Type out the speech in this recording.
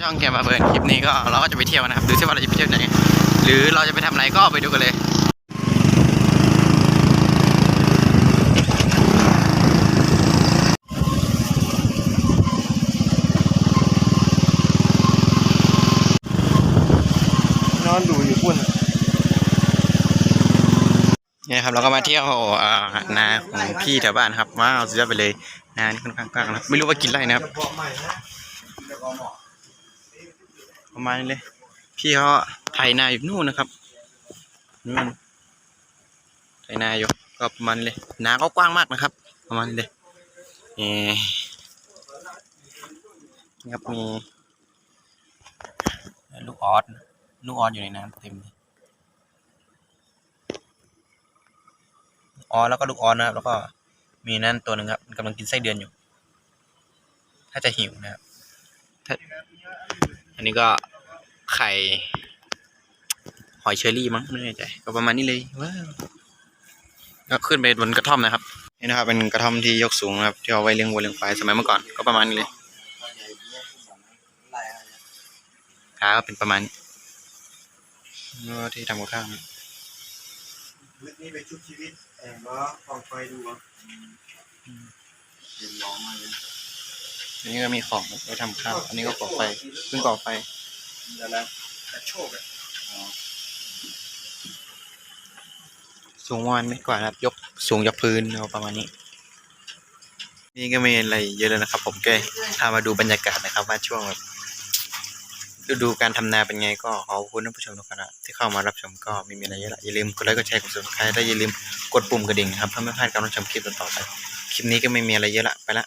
ช่องแกมาเบิร์นคลิปนี้ก็เราก็จะไปเที่ยวนะครับดูซิว่าเราจะไปเที่ยวไหนหรือเราจะไปทำอะไรก็ไปดูกันเลยนอนดูอยู่พุ่นนี่นะครับเราก็มาเที่ยวอ่านาของพี่แถวบ้านครับว้าวสุดยอดไปเลยนานี่ค่อนข้างกว้างนะไม่รู้ว่ากินอะไรนะครับบอกใหม่นะ ประมาณนี้เลย พี่เขาไถนาอยู่นู่นนะครับนู่นไถนาอยู่ก็ประมาณนี้เลยนาก็กว้างมากนะครับ ประมาณนี้เลยนี่นี่ครับมีลูกออสลูกออสอยู่ในน้ำเต็มเลยออสแล้วก็ลูกออสนะครับ แล้วก็มีนั่นตัวหนึ่งครับมันกำลังกินไส้เดือนอยู่ ถ้าจะหิวนะครับ อันนี้ก็ไข่หอยเชอรี่มั้งไม่แน่ใจก็ประมาณนี้เลยว้าวก็ขึ้นไปบนกระท่อมนะครับนี่นะครับ เป็นกระท่อมที่ยกสูงนะครับที่เอาไว้เลี้ยงวัวเลี้ยงควายสมัยเมื่อก่อนก็ประมาณนี้เลยขาก็เป็นประมาณนี้แล้วก็ที่ทำกับข้าวนะลึกนี่ไปชุบชีวิตแอบว่าฟองไฟดูอะเย็นร้อนมากเลย อันนี้ก็มีของไว้ทำข้าว อันนี้ก็ก่อไฟเพิ่งก่อไฟเดี๋ยวนะกระโชกอะสูงประมาณเมตรกว่านะครับ ยกสูงจากพื้นเอาประมาณนี้ นี่ก็ไม่มีอะไรเยอะเลยนะครับ ผมแค่พามาดูบรรยากาศนะครับ ว่าช่วงแบบฤดูการทำนาเป็นไงก็ขอบคุณท่านผู้ชมทุกท่านนะที่เข้ามารับชมก็ไม่มีอะไรเยอะละอย่าลืมกดไลค์กดแชร์กด subscribe และอย่าลืมกดปุ่มกระดิ่งนะครับเพื่อไม่พลาดการรับชมคลิปต่อๆไป คลิปนี้ก็ไม่มีอะไรเยอะละไปละ